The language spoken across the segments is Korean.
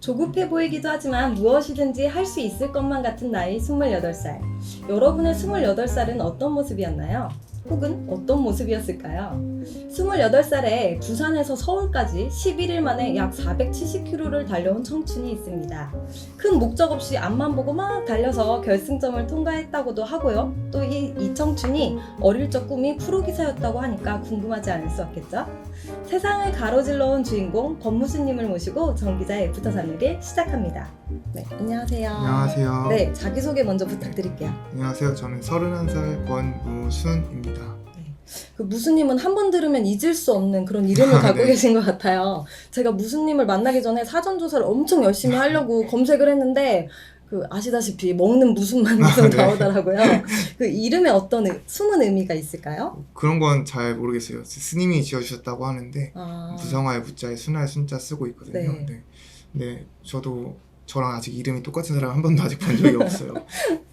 조급해 보이기도 하지만 무엇이든지 할 수 있을 것만 같은 나이 28살. 여러분의 28살은 어떤 모습이었나요? 혹은 어떤 모습이었을까요? 28살에 부산에서 서울까지 11일 만에 약 470km를 달려온 청춘이 있습니다. 큰 목적 없이 앞만 보고 막 달려서 결승점을 통과했다고도 하고요. 또 이 이 청춘이 어릴 적 꿈이 프로기사였다고 하니까 궁금하지 않을 수 없겠죠? 세상을 가로질러 온 주인공 권무수님을 모시고 정기자의 애프터 3일을 시작합니다. 네, 안녕하세요. 안녕하세요. 네, 자기소개 먼저 부탁드릴게요. 안녕하세요. 저는 31살 권무순입니다. 그 무수님은 한 번 들으면 잊을 수 없는 그런 이름을 아, 갖고 네. 계신 것 같아요. 제가 무수님을 만나기 전에 사전 조사를 엄청 열심히 하려고 검색을 했는데 그 아시다시피 먹는 무슨만 계속 아, 네. 나오더라고요. 그 이름에 어떤 의- 숨은 의미가 있을까요? 그런 건 잘 모르겠어요. 스님이 지어주셨다고 하는데 아, 부성화의 부자에 순할 순자 쓰고 있거든요. 네. 네. 네, 저도 저랑 아직 이름이 똑같은 사람 한 번도 아직 본 적이 없어요.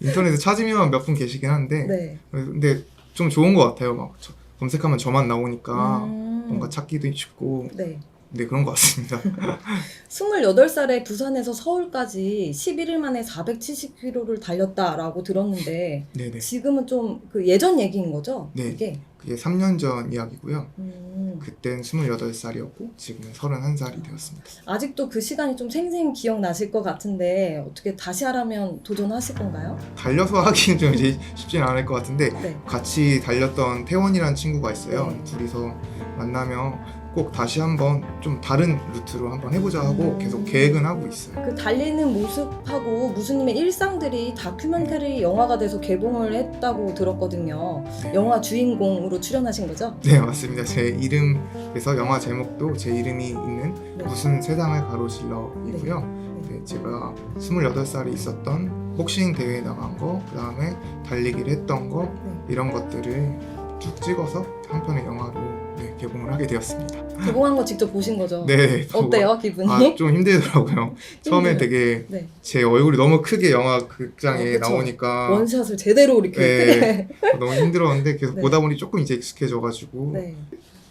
인터넷에 찾으면 몇 분 계시긴 한데 네. 근데 좀 좋은 것 같아요. 막 저- 검색하면 저만 나오니까 음, 뭔가 찾기도 쉽고 네. 네 그런 것 같습니다. 28살에 부산에서 서울까지 11일 만에 470km를 달렸다라고 들었는데 네네. 지금은 좀 그 예전 얘기인 거죠? 네. 이게. 그게 3년 전 이야기고요. 음, 그땐 28살이었고 지금은 31살이 되었습니다. 아직도 그 시간이 좀 생생 기억나실 것 같은데 어떻게 다시 하라면 도전하실 건가요? 달려서 하기는 좀 이제 쉽지는 않을 것 같은데 네. 같이 달렸던 태원이라는 친구가 있어요. 네. 둘이서 만나면 꼭 다시 한번 좀 다른 루트로 한번 해보자 하고 음. 계속 계획은 하고 있어요. 그 달리는 모습하고 무수님의 일상들이 다큐멘터리 영화가 돼서 개봉을 했다고 들었거든요. 네. 영화 주인공으로 출연하신 거죠? 네 맞습니다. 제 이름에서 영화 제목도 제 이름이 있는 네. 무슨 세상을 가로질러이고요. 네, 제가 28살에 있었던 복싱 대회에 나간 거, 그 다음에 달리기를 했던 거 네. 이런 것들을 쭉 찍어서 한 편의 영화로 네, 개봉을 하게 되었습니다. 개봉한 거 직접 보신 거죠? 네, 어때요 기분이? 아, 좀 힘들더라고요. 처음에. 되게 네. 제 얼굴이 너무 크게 영화 극장에 어, 그쵸. 나오니까 원샷을 제대로 이렇게 네. 너무 힘들었는데 계속 네. 보다 보니 조금 이제 익숙해져가지고 네.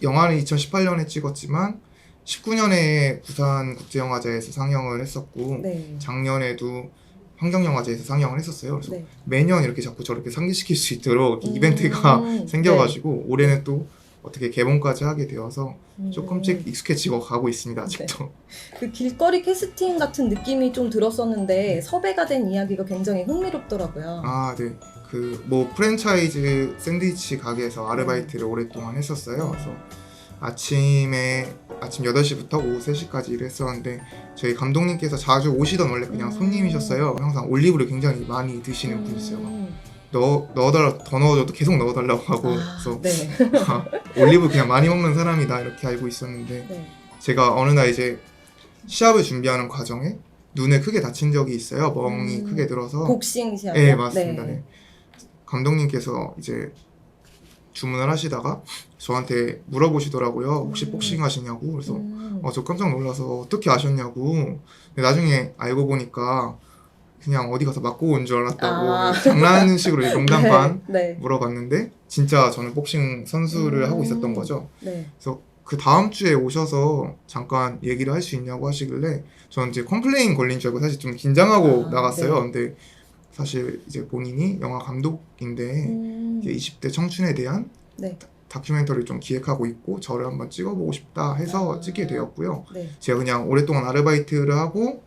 영화는 2018년에 찍었지만 19년에 부산 국제영화제에서 상영을 했었고 네. 작년에도 환경영화제에서 상영을 했었어요. 그래서 네. 매년 이렇게 자꾸 저렇게 상기시킬 수 있도록 음, 이벤트가 네. 생겨가지고 올해는 또 어떻게 개봉까지 하게 되어서 음. 조금씩 익숙해지고 가고 있습니다 아직도. 그 길거리 캐스팅 같은 느낌이 좀 들었었는데 섭외가 된 이야기가 굉장히 흥미롭더라고요. 아, 네. 그 뭐 프랜차이즈 샌드위치 가게에서 아르바이트를 오랫동안 했었어요. 그래서 아침에 아침 8시부터 오후 3시까지 일을 했었는데 저희 감독님께서 자주 오시던 원래 그냥 음. 손님이셨어요. 항상 올리브를 굉장히 많이 드시는 분이세요. 막 음. 넣어 넣어달라 더 넣어줘도 계속 넣어달라고 하고 아, 그래서 네. 아, 올리브 그냥 많이 먹는 사람이다 이렇게 알고 있었는데 네. 제가 어느 날 이제 시합을 준비하는 과정에 눈을 크게 다친 적이 있어요. 멍이 음. 크게 들어서 복싱 시합. 네 맞습니다. 네. 감독님께서 이제 주문을 하시다가 저한테 물어보시더라고요. 혹시 음. 복싱 하시냐고. 그래서 음. 어, 저 깜짝 놀라서 어떻게 아셨냐고. 근데 나중에 알고 보니까 그냥 어디 가서 맞고 온 줄 알았다고 아. 장난식으로 이제 농담 반 네. 물어봤는데 진짜 저는 복싱 선수를 음. 하고 있었던 거죠. 네. 그래서 그 다음 주에 오셔서 잠깐 얘기를 할 수 있냐고 하시길래 저는 이제 컴플레인 걸린 줄 알고 사실 좀 긴장하고 아, 나갔어요. 네. 근데 사실 이제 본인이 영화 감독인데 음. 이제 20대 청춘에 대한 네. 다큐멘터리를 좀 기획하고 있고 저를 한번 찍어보고 싶다 해서 아. 찍게 되었고요. 네. 제가 그냥 오랫동안 아르바이트를 하고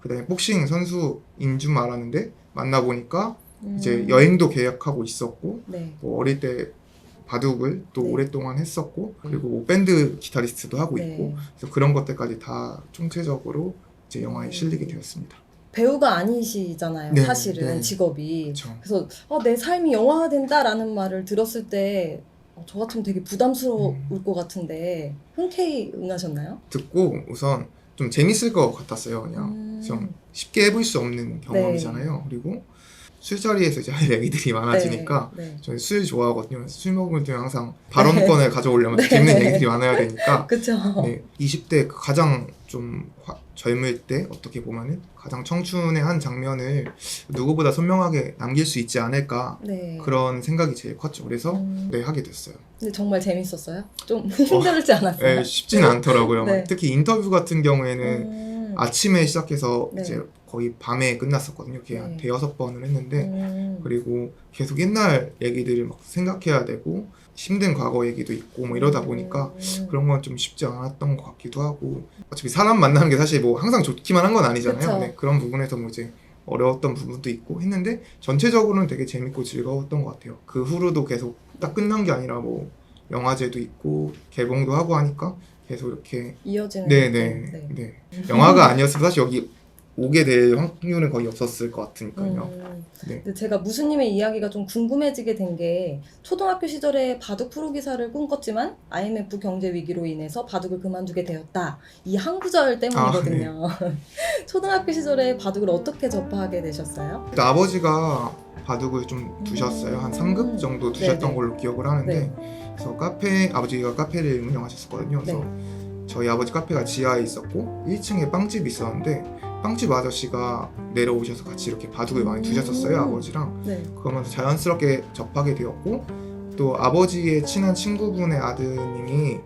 그다음에 복싱 선수인 줄 알았는데 만나 보니까 이제 음. 여행도 계약하고 있었고 네. 뭐 어릴 때 바둑을 또 네. 오랫동안 했었고 그리고 뭐 밴드 기타리스트도 하고 네. 있고 그래서 그런 것들까지 다 총체적으로 이제 영화에 음. 실리게 되었습니다. 배우가 아니시잖아요. 네, 사실은 네. 직업이. 그렇죠. 그래서 어, 내 삶이 영화가 된다라는 말을 들었을 때 어, 저 같으면 되게 부담스러울 음. 것 같은데 흔쾌히 응하셨나요? 듣고 우선 좀 재밌을 것 같았어요. 그냥 음. 좀 쉽게 해볼 수 없는 경험이잖아요. 그리고 술자리에서 이제 할 얘기들이 많아지니까 네. 네. 저는 술 좋아하거든요. 술 먹을 때 항상 발언권을 가져오려면 네. 재밌는 얘기들이 많아야 되니까 그쵸. 네, 20대 그 가장 좀 화- 젊을 때 어떻게 보면은 가장 청춘의 한 장면을 누구보다 선명하게 남길 수 있지 않을까 네. 그런 생각이 제일 컸죠. 그래서 음. 네 하게 됐어요. 근데 정말 재밌었어요? 좀 힘들지 않았어요? 네, 쉽지는 않더라고요. 네. 특히 인터뷰 같은 경우에는 음. 아침에 시작해서 네. 이제 거의 밤에 끝났었거든요. 그게 네. 한 대여섯 번을 했는데 음. 그리고 계속 옛날 얘기들을 막 생각해야 되고 힘든 과거 얘기도 있고 뭐 이러다 보니까 음. 그런 건 좀 쉽지 않았던 것 같기도 하고 어차피 사람 만나는 게 사실 뭐 항상 좋기만 한 건 아니잖아요. 네, 그런 부분에서 뭐 이제 어려웠던 부분도 있고 했는데 전체적으로는 되게 재밌고 즐거웠던 것 같아요. 그 후로도 계속 딱 끝난 게 아니라 뭐 영화제도 있고 개봉도 하고 하니까 계속 이렇게 이어지는 네네 느낌. 네. 영화가 아니었으면 사실 여기 오게 될 확률은 거의 없었을 것 같으니까요. 음. 네. 근데 제가 무수님의 이야기가 좀 궁금해지게 된 게 초등학교 시절에 바둑 프로 기사를 꿈꿨지만 IMF 경제 위기로 인해서 바둑을 그만두게 되었다. 이 한 구절 때문이거든요. 아, 네. 초등학교 시절에 바둑을 어떻게 접하게 되셨어요? 아버지가 바둑을 좀 두셨어요. 한 3급 정도 두셨던 네네. 걸로 기억을 하는데 네. 그래서 카페 아버지가 카페를 운영하셨었거든요. 그래서 네. 저희 아버지 카페가 지하에 있었고 1층에 빵집이 있었는데 빵집 아저씨가 내려오셔서 같이 이렇게 바둑을 많이 두셨었어요. 음. 아버지랑 네. 그러면서 자연스럽게 접하게 되었고 또 아버지의 친한 친구분의 아드님이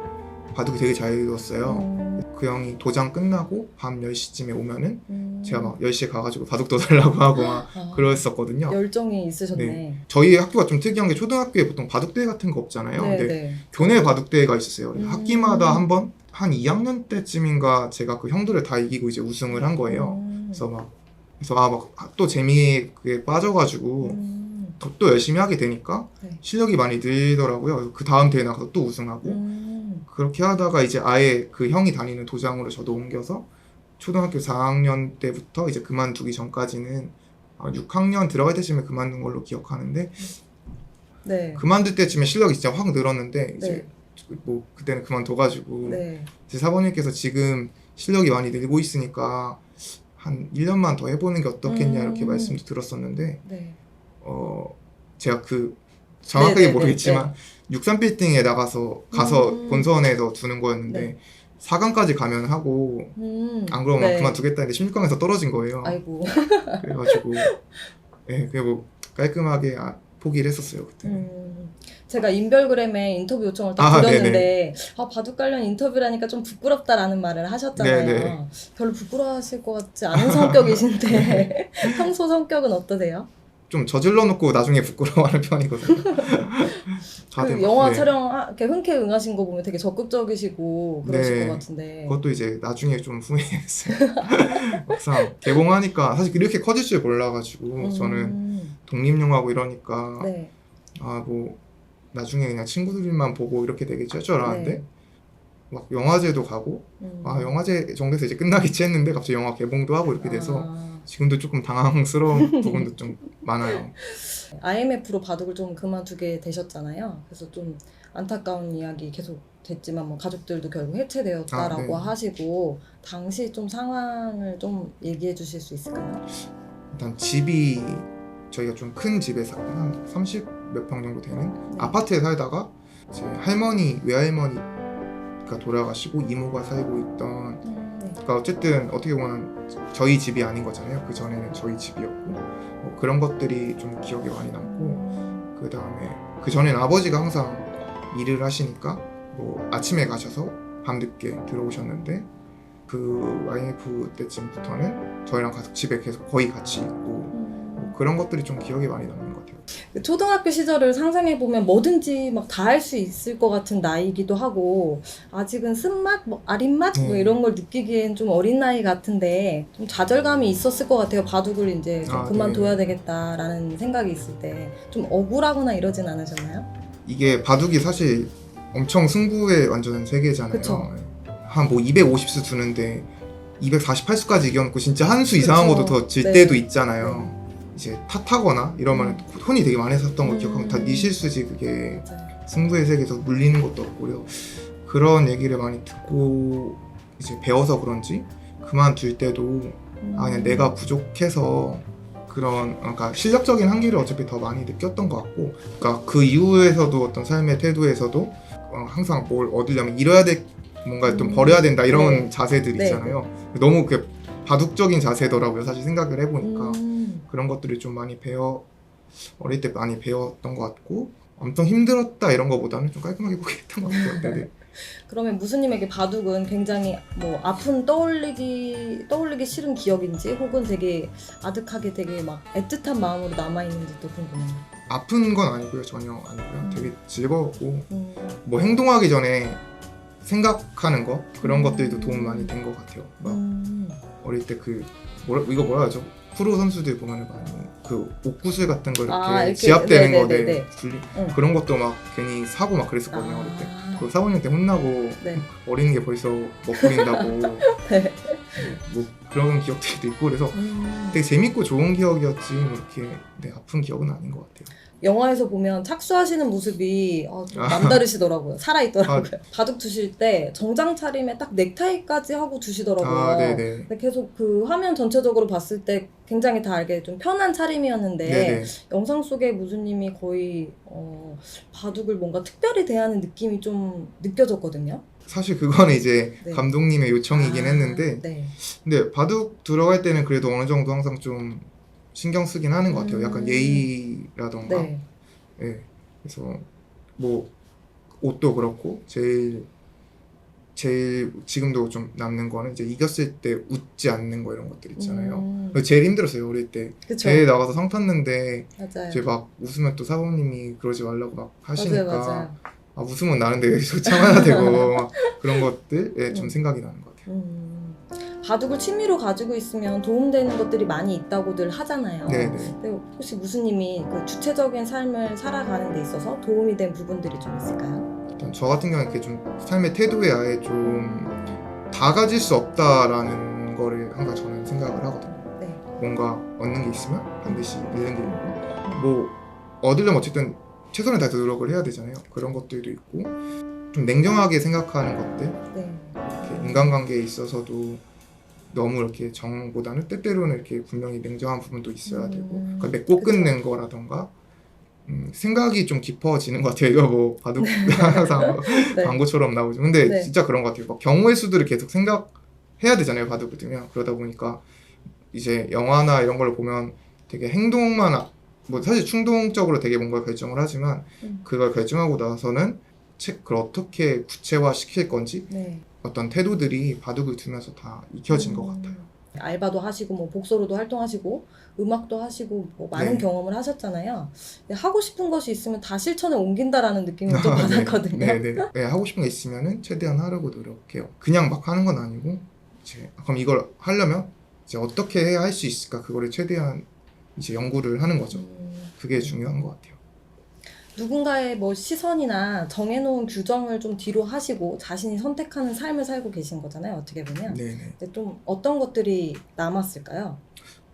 바둑이 되게 잘 두었어요. 음, 그 형이 도장 끝나고 밤 10시쯤에 오면은 음. 제가 막 10시에 가가지고 바둑 둬달라고 하고 막 아, 그랬었거든요. 열정이 있으셨네. 저희 학교가 좀 특이한 게 초등학교에 보통 바둑대회 같은 거 없잖아요. 네, 근데 네. 교내 바둑대회가 있었어요. 음. 학기마다 한 번, 한 2학년 때쯤인가 제가 그 형들을 다 이기고 이제 우승을 한 거예요. 음. 그래서 막, 그래서 아, 막 또 재미에 빠져가지고 음. 더또 열심히 하게 되니까 네. 실력이 많이 늘더라고요. 그 다음 대회 나가서 또 우승하고 음. 그렇게 하다가 이제 아예 그 형이 다니는 도장으로 저도 옮겨서 초등학교 4학년 때부터 이제 그만두기 전까지는 아, 6학년 들어갈 때쯤에 그만둔 걸로 기억하는데 네. 그만둘 때쯤에 실력이 진짜 확 늘었는데 이제 네. 뭐 그때는 그만둬가지고 네. 이제 사모님께서 지금 실력이 많이 늘고 있으니까 한 1년만 더 해보는 게 어떻겠냐 이렇게 음. 말씀도 들었었는데 네. 어 제가 그 정확하게 네네네, 모르겠지만 63빌딩에 나가서 가서 음. 본선에서 두는 거였는데 네. 4강까지 가면 하고 음. 안 그러면 네. 그만두겠다 했는데 16강에서 떨어진 거예요. 아이고. 그래가지고 예, 그게 뭐 깔끔하게 아, 포기를 했었어요 그때. 음, 제가 인별그램에 인터뷰 요청을 딱 아, 드렸는데 아 바둑 관련 인터뷰라니까 좀 부끄럽다라는 말을 하셨잖아요. 네네. 별로 부끄러워하실 것 같지 않은 성격이신데 평소 성격은 어떠세요? 좀 저질러 놓고 나중에 부끄러워하는 편이거든요. 그 막, 영화 네. 촬영 하- 이렇게 흔쾌히 응하신 거 보면 되게 적극적이시고 그러실 네. 것 같은데. 그것도 이제 나중에 좀 후회했어요. 막상 개봉하니까 사실 이렇게 커질 줄 몰라가지고 저는 음, 독립영화고 이러니까 네. 아뭐 나중에 그냥 친구들만 보고 이렇게 되겠지 할줄 알았는데 네. 막 영화제도 가고 음. 아 영화제 정도에서 이제 끝나겠지 했는데 갑자기 영화 개봉도 하고 이렇게 돼서 아, 지금도 조금 당황스러운 부분도 좀 많아요. IMF로 바둑을 좀 그만두게 되셨잖아요. 그래서 좀 안타까운 이야기 계속 됐지만 뭐 가족들도 결국 해체되었다라고 아, 네. 하시고 당시 좀 상황을 좀 얘기해 주실 수 있을까요? 일단 집이 저희가 좀 큰 집에 사, 한30 몇 평 정도 되는 네. 아파트에 살다가 제 할머니 외할머니가 돌아가시고 이모가 살고 있던 음, 네. 그러니까 어쨌든 어떻게 보면 저희 집이 아닌 거잖아요. 그 전에는 저희 집이었고 뭐 그런 것들이 좀 기억에 많이 남고 음, 그 다음에 그 전에는 아버지가 항상 일을 하시니까 뭐 아침에 가셔서 밤늦게 들어오셨는데 그 IMF 때쯤부터는 저희랑 가서 집에 계속 거의 같이 있고 음. 뭐 그런 것들이 좀 기억에 많이 같아요. 그 초등학교 시절을 상상해 보면 뭐든지 막 다 할 수 있을 것 같은 나이기도 하고 아직은 쓴맛, 뭐 아린맛 뭐 네. 이런 걸 느끼기엔 좀 어린 나이 같은데 좀 좌절감이 있었을 것 같아요. 바둑을 이제 좀 아, 그만둬야 네. 되겠다라는 생각이 있을 때 좀 억울하거나 이러진 않으셨나요? 이게 바둑이 사실 엄청 승부의 완전 세계잖아요. 그쵸. 한뭐 250수 두는데 248수까지 이겨놓고 진짜 한 수 이상한 그쵸. 것도 더 질 네. 때도 있잖아요. 이제 탓하거나 이러면 혼이 되게 많이 샀던 걸 음. 기억하면 다 네 실수지 그게. 승부의 세계에서 물리는 것도 없고요. 그런 얘기를 많이 듣고 이제 배워서 그런지 그만둘 때도 아 그냥 음. 내가 부족해서 그런 그러니까 실력적인 한계를 어차피 더 많이 느꼈던 것 같고 그러니까 그 이후에서도 어떤 삶의 태도에서도 어, 항상 뭘 얻으려면 잃어야 될 뭔가 좀 음. 버려야 된다 이런 네. 자세들 네. 있잖아요. 너무 그 바둑적인 자세더라고요. 사실 생각을 해보니까 음. 그런 것들을 좀 많이 배워 어릴 때 많이 배웠던 것 같고 엄청 힘들었다 이런 거보다는 좀 깔끔하게 보겠던 것 같아요. 네. 그러면 무수님에게 바둑은 굉장히 뭐 아픈 떠올리기 떠올리기 싫은 기억인지 혹은 되게 아득하게 되게 막 애틋한 마음으로 남아 있는지도 궁금해요. 아픈 건 아니고요 전혀 아니고요. 되게 즐거웠고 음, 뭐 행동하기 전에 생각하는 거 그런 음. 것들도 도움 많이 된 것 같아요. 막 음, 어릴 때 그 이거 뭐라 하죠? 프로 선수들 보면은 많이 그 옥구슬 같은 거 이렇게, 아, 이렇게, 지압되는 거 네네네네. 네, 분리 응. 그런 것도 막 괜히 사고 막 그랬었거든요 어릴 때. 아, 그 사모님한테 혼나고 네. 어린 게 벌써 먹부린다고 네. 뭐 그런 기억들도 있고 그래서 음. 되게 재밌고 좋은 기억이었지 뭐 이렇게 네, 아픈 기억은 아닌 것 같아요. 영화에서 보면 착수하시는 모습이 어, 좀 아. 남다르시더라고요. 살아있더라고요. 바둑 두실 때 정장 차림에 딱 넥타이까지 하고 두시더라고요. 아 네네. 근데 계속 그 화면 전체적으로 봤을 때 굉장히 다 알게 좀 편한 차림이었는데 네네. 영상 속에 무주님이 거의 어, 바둑을 뭔가 특별히 대하는 느낌이 좀 느껴졌거든요. 사실 그거는 이제 네. 감독님의 요청이긴 아, 했는데 네. 근데 바둑 들어갈 때는 그래도 어느 정도 항상 좀 신경 쓰긴 하는 것 같아요. 약간 음. 예의라던가. 네. 예. 그래서 뭐 옷도 그렇고 제일 제일 지금도 좀 남는 거는 이제 이겼을 때 웃지 않는 거 이런 것들 있잖아요. 음, 제일 힘들었어요 어릴 때. 그쵸. 대회 나가서 상 탔는데. 이제 막 웃으면 또 사부님이 그러지 말라고 막 하시니까 맞아요, 맞아요. 아 웃으면 나는데 왜 계속 참아야 되고 막 그런 것들 좀 음. 생각이 나는 것 같아요. 음, 바둑을 취미로 가지고 있으면 도움되는 것들이 많이 있다고들 하잖아요. 네네. 근데 혹시 무수님이 그 주체적인 삶을 살아가는 데 있어서 도움이 된 부분들이 좀 있을까요? 일단 저 같은 경우는 이렇게 좀 삶의 태도에 아예 좀 다 가질 수 없다라는 거를 항상 저는 생각을 하거든요. 네. 뭔가 얻는 게 있으면 반드시 잃는 게 있고 뭐 얻으려면 어쨌든 최선을 다해서 노력을 해야 되잖아요. 그런 것들도 있고 좀 냉정하게 생각하는 것들 네. 인간관계에 있어서도 너무 이렇게 정보다는 때때로는 이렇게 분명히 냉정한 부분도 있어야 되고 음, 그러니까 맺고. 끊는 거라던가 음, 생각이 좀 깊어지는 것 같아요. 이거 뭐 바둑 항상 네. 광고처럼 나오죠. 근데 네. 진짜 그런 것 같아요. 막 경우의 수들을 계속 생각해야 되잖아요. 바둑을 두면 그러다 보니까 이제 영화나 이런 걸 보면 되게 행동만 아- 뭐 사실 충동적으로 되게 뭔가 결정을 하지만 음. 그걸 결정하고 나서는 책 그걸 어떻게 구체화 시킬 건지 네. 어떤 태도들이 바둑을 두면서 다 익혀진 것 음, 같아요. 알바도 하시고 뭐 복서로도 활동하시고 음악도 하시고 뭐 많은 네. 경험을 하셨잖아요. 근데 하고 싶은 것이 있으면 다 실천에 옮긴다라는 느낌을 좀 네, 받았거든요. 네, 네. 네, 하고 싶은 게 있으면은 최대한 하려고 노력해요. 그냥 막 하는 건 아니고 이제 그럼 이걸 하려면 이제 어떻게 해야 할 수 있을까 그거를 최대한 이제 연구를 하는 거죠. 음, 그게 중요한 것 같아요. 누군가의 뭐 시선이나 정해놓은 규정을 좀 뒤로 하시고 자신이 선택하는 삶을 살고 계신 거잖아요. 어떻게 보면. 네, 네. 근데 좀 어떤 것들이 남았을까요?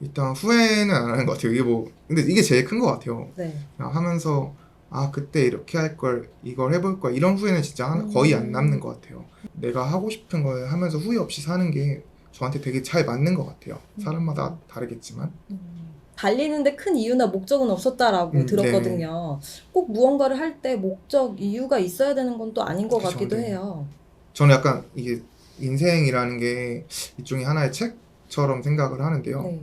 일단 후회는 안 하는 것 같아요. 이게 뭐 근데 이게 제일 큰 것 같아요. 네. 그냥 하면서 아 그때 이렇게 할 걸 이걸 해볼 걸 이런 후회는 진짜 하나- 거의 안 남는 것 같아요. 내가 하고 싶은 걸 하면서 후회 없이 사는 게 저한테 되게 잘 맞는 것 같아요. 사람마다 다르겠지만 음. 달리는데 큰 이유나 목적은 없었다라고 음, 들었거든요. 꼭 무언가를 할 때 목적, 이유가 있어야 되는 건 또 아닌 것 그쵸, 같기도 네. 해요. 저는 약간 이게 인생이라는 게 일종의 하나의 책처럼 생각을 하는데요. 네.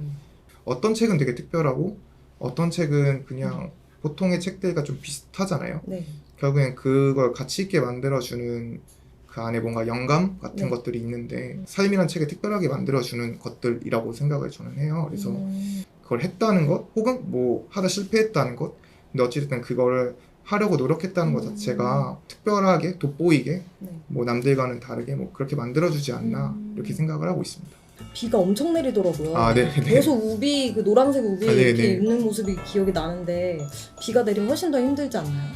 어떤 책은 되게 특별하고 어떤 책은 그냥 보통의 책들과 좀 비슷하잖아요. 네. 결국엔 그걸 가치 있게 만들어주는 그 안에 뭔가 영감 같은 네. 것들이 있는데 삶이란 책을 특별하게 만들어주는 것들이라고 생각을 저는 해요. 그래서 음, 그걸 했다는 것 혹은 뭐 하다 실패했다는 것 근데 어찌됐든 그거를 하려고 노력했다는 것 음. 자체가 특별하게 돋보이게 네. 뭐 남들과는 다르게 뭐 그렇게 만들어주지 않나 음. 이렇게 생각을 하고 있습니다. 비가 엄청 내리더라고요. 아, 네, 네. 계속 우비, 그 노란색 우비 아, 네, 이렇게 네. 입는 모습이 기억이 나는데 비가 내리면 훨씬 더 힘들지 않나요?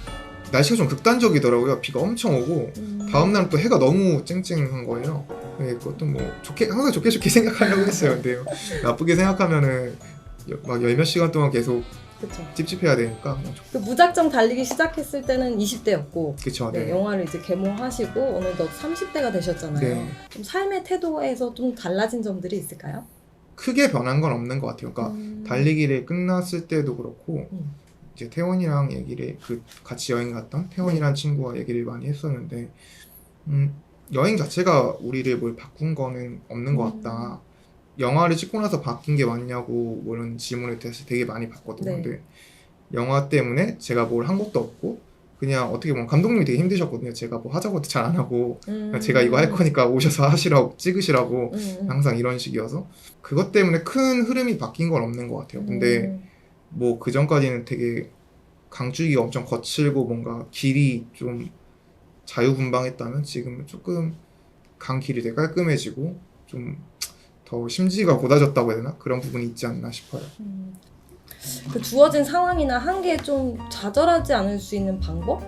날씨가 좀 극단적이더라고요. 비가 엄청 오고 음. 다음 날은 또 해가 너무 쨍쨍한 거예요. 네, 그것도 뭐 좋게 항상 좋게 좋게 생각하려고 했어요. 근데요 나쁘게 생각하면은 여- 막 열 몇 시간 동안 계속 그쵸. 찝찝해야 되니까 그냥 그 무작정 달리기 시작했을 때는 20대였고 그쵸. 네, 네. 영화를 이제 개봉하시고 어느덧 30대가 되셨잖아요. 네. 좀 삶의 태도에서 좀 달라진 점들이 있을까요? 크게 변한 건 없는 것 같아요. 그러니까 음. 달리기를 끝났을 때도 그렇고 음. 이제 태원이랑 얘기를 그 같이 여행 갔던 태원이란 친구와 얘기를 많이 했었는데 음, 여행 자체가 우리를 뭘 바꾼 거는 없는 것 음. 같다. 영화를 찍고 나서 바뀐 게 맞냐고 뭐 이런 질문을 사실 되게 많이 받거든요. 네. 근데 영화 때문에 제가 뭘 한 것도 없고 그냥 어떻게 보면 감독님이 되게 힘드셨거든요. 제가 뭐 하자고 도잘 안 하고 음. 제가 이거 할 거니까 오셔서 하시라고 찍으시라고 음, 음. 항상 이런 식이어서 그것 때문에 큰 흐름이 바뀐 건 없는 것 같아요. 근데 음. 뭐그 전까지는 되게 강주기가 엄청 거칠고 뭔가 길이 좀 자유분방했다면 지금은 조금 강 길이 되게 깔끔해지고 좀 더 심지가 곧아졌다고 해야 되나 그런 부분이 있지 않나 싶어요. 음. 그 주어진 상황이나 한계에 좀 좌절하지 않을 수 있는 방법?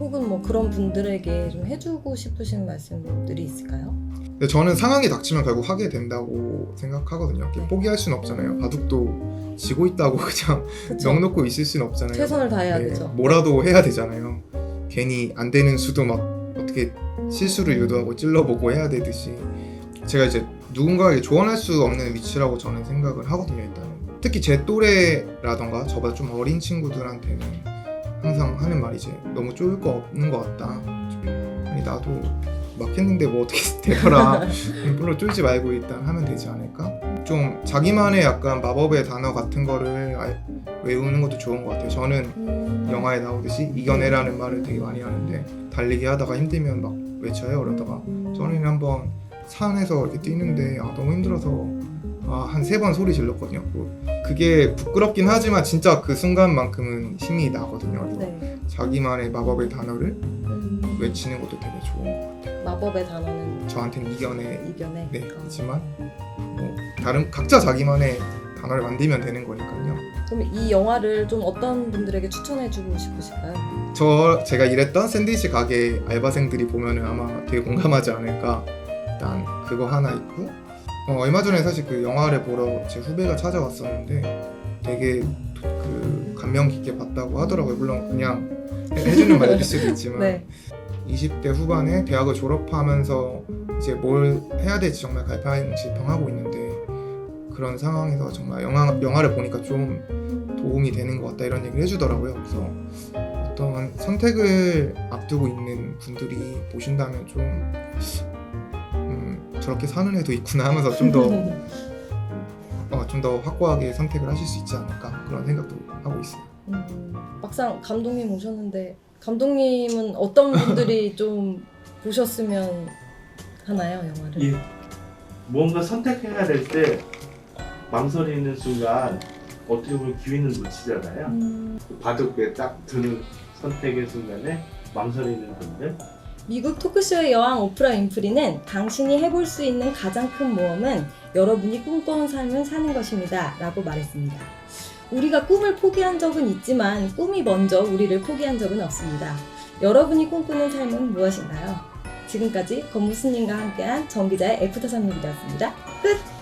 혹은 뭐 그런 분들에게 좀 해주고 싶으신 말씀들이 있을까요? 근데 저는 상황이 닥치면 결국 하게 된다고 생각하거든요. 네. 포기할 수는 없잖아요. 바둑도 지고 있다고 그냥 놓고 있을 수는 없잖아요. 최선을 다해야 네, 되죠. 뭐라도 해야 되잖아요. 괜히 안 되는 수도 막 어떻게 실수를 유도하고 찔러보고 해야 되듯이 제가 이제 누군가에게 조언할 수 없는 위치라고 저는 생각을 하거든요. 일단은 특히 제 또래라던가 저보다 좀 어린 친구들한테는 항상 하는 말이 이제 너무 쫄거 없는 것 같다. 아니 나도 막 했는데 뭐 어떻게 되더라. 물론 쫄지 말고 일단 하면 되지 않을까? 좀 자기만의 약간 마법의 단어 같은 거를 알- 외우는 것도 좋은 것 같아요. 저는 음. 영화에 나오듯이 이겨내라는 말을 되게 많이 하는데 달리기 하다가 힘들면 막 외쳐요 그러다가 저는 한번 산에서 이렇게 뛰는데 아, 너무 힘들어서 아, 한 세 번 소리 질렀거든요 그- 그게 부끄럽긴 하지만 진짜 그 순간만큼은 힘이 나거든요 그래서 네. 자기만의 마법의 단어를 음. 외치는 것도 되게 좋은 것 같아요 마법의 단어는 저한테는 이겨내 이겨내. 네, 어. 하지만 뭐 다른 각자 자기만의 단어를 만들면 되는 거니까요 그럼 이 영화를 좀 어떤 분들에게 추천해주고 싶으실까요? 저 제가 일했던 샌드위치 가게 알바생들이 보면은 아마 되게 공감하지 않을까 일단 그거 하나 있고 어, 얼마 전에 사실 그 영화를 보러 제 후배가 찾아왔었는데 되게 그 감명 깊게 봤다고 하더라고요 물론 그냥 해- 해주는 말일 수도 있지만 네. 20대 후반에 대학을 졸업하면서 이제 뭘 해야 될지 정말 갈팡질팡하고 있는데 그런 상황에서 정말 영화, 영화를 보니까 좀 도움이 되는 것 같다 이런 얘기를 해주더라고요. 그래서 어떤 선택을 앞두고 있는 분들이 보신다면 좀 음, 저렇게 사는 애도 있구나 하면서 좀 더 어, 좀 더 확고하게 선택을 하실 수 있지 않을까 그런 생각도 하고 있어요. 음, 막상 감독님 오셨는데 감독님은 어떤 분들이 좀 보셨으면 하나요 영화를? 이 무언가 선택해야 될 때 망설이는 순간 어떻게 보면 기회는 놓치잖아요. 음, 그 바둑에 딱 드는 선택의 순간에 망설이는 분들 미국 토크쇼의 여왕 오프라 윈프리는 당신이 해볼 수 있는 가장 큰 모험은 여러분이 꿈꿔온 삶을 사는 것입니다. 라고 말했습니다. 우리가 꿈을 포기한 적은 있지만 꿈이 먼저 우리를 포기한 적은 없습니다. 여러분이 꿈꾸는 삶은 무엇인가요? 지금까지 건무스님과 함께한 정기자의 애프터 3 6이었습니다 끝!